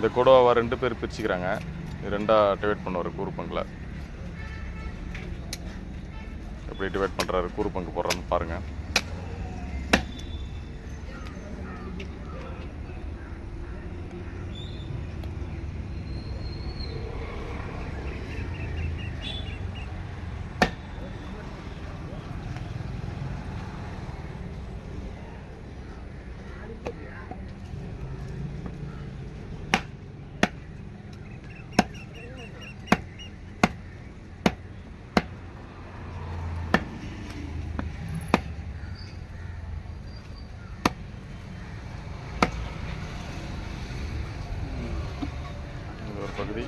இந்த கொடுவாவை ரெண்டு பேர் பிரிச்சுக்கிறாங்க. ரெண்டாக டிவைட் பண்ணுவார் கூறு பங்கில். எப்படி டிவைட் பண்ணுறாரு கூறு பங்கு போடுறான்னு பாருங்கள் இது ஒரு பகுதி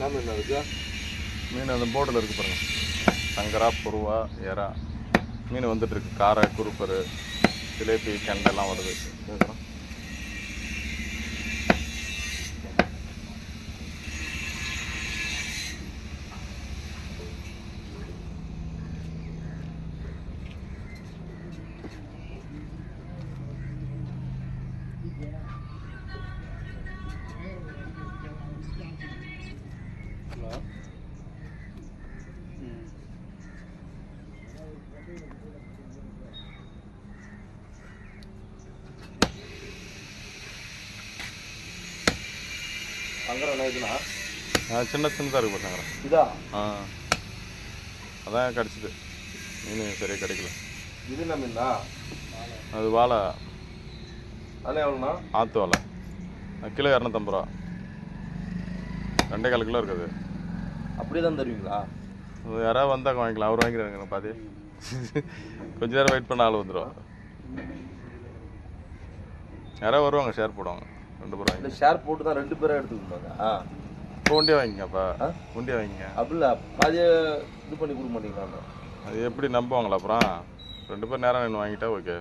என்ன மீன் இருக்கா? மீன் அந்த போர்டில் இருக்கு பாருங்க. சங்கரா புருவா எறா. மீன் வந்துட்டு இருக்கு. காரை குருப்பரு ஜிலேபி கெண்டெல்லாம் வருது. சங்கரம் இதுனா சின்ன சின்னதாக இருக்கு பாருங்க இதா? ஆ அதான் கிடச்சிது. மீன் சரியாக கிடைக்கல. இது என்ன மீனா அது வாழை. அதெல்லாம் எவ்வளோண்ணா? ஆற்று வாழை. கிலோ இரநூத்தம்பது ரூபா. ரெண்டே கால் கிலோ இருக்குது. அப்படியே தான் தருவீங்களா? யாராவது வந்தால் வாங்கிக்கலாம். அவர் வாங்கிக்கிறாங்க பாதி. கொஞ்ச நேரம் வெயிட் பண்ண ஆள் வந்துடும் யாராவது வருவாங்க ஷேர் போடுவாங்க. ரெண்டு பேரும் இந்த ஷேர் போட்டு தான் ரெண்டு பேரும் எடுத்துக்கணுங்க ஆ. இப்போ ஒண்டியாக வாங்கிங்கப்பா. ஆ? ஒண்டியாக வாங்கிங்க. அப்படில பாதியை இது பண்ணி கொடுக்க மாட்டீங்களா அது எப்படி நம்புவாங்களா அப்புறம்? ரெண்டு பேர் நேரம் நின்று வாங்கிட்டா ஓகே.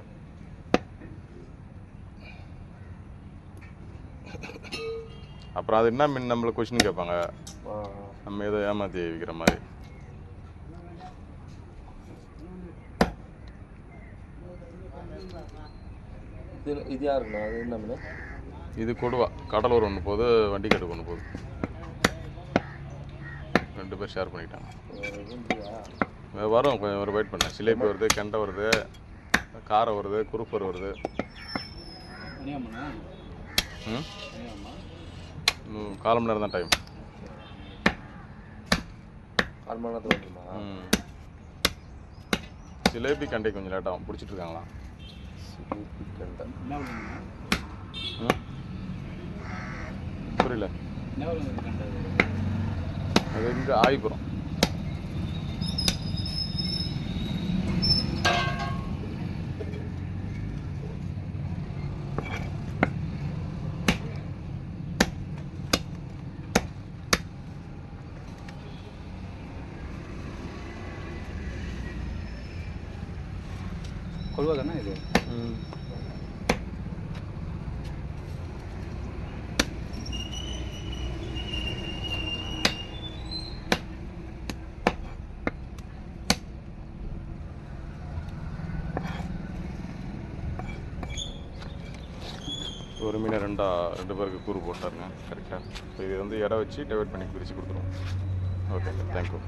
அப்புறம் அது என்ன மீன் நம்மளை கொஷின் கேட்பாங்க? நம்ம ஏதோ ஏமாற்றி விற்கிற மாதிரி. இது இது யாருண்ணா? அது என்ன இது கொடுவா. கடலூர் ஒன்று போகுது வண்டிக்காட்டுக்கு ஒன்று போகுது. ரெண்டு பேர் ஷேர் பண்ணிக்கிட்டாங்க. வரும் கொஞ்சம் ஒரு வெயிட் பண்ணேன் சிலேபி வருது கெண்டை வருது காரை வருது குறுப்பர் வருது. ம்? இன்னும் கால் மணி நேரம் தான் டைம் கால் மணி நேரத்தில் வந்துருமா? ஜிலேபி கண்டை கொஞ்சம் லேட்டாகும் பிடிச்சிட்டு இருக்காங்களா? சிலிப்பி கெண்டை. புரியல. அது இங்கே ஆயிப்புறம் கொள்வா தானே இது? ம். ஒரு மீனை ரெண்டாக ரெண்டு பேருக்கு கூறு போட்டாருங்க கரெக்டாக ஸோ இது வந்து இடம் வச்சு டைவெர்ட் பண்ணி பிரித்து கொடுத்துருவோம். Okay thank you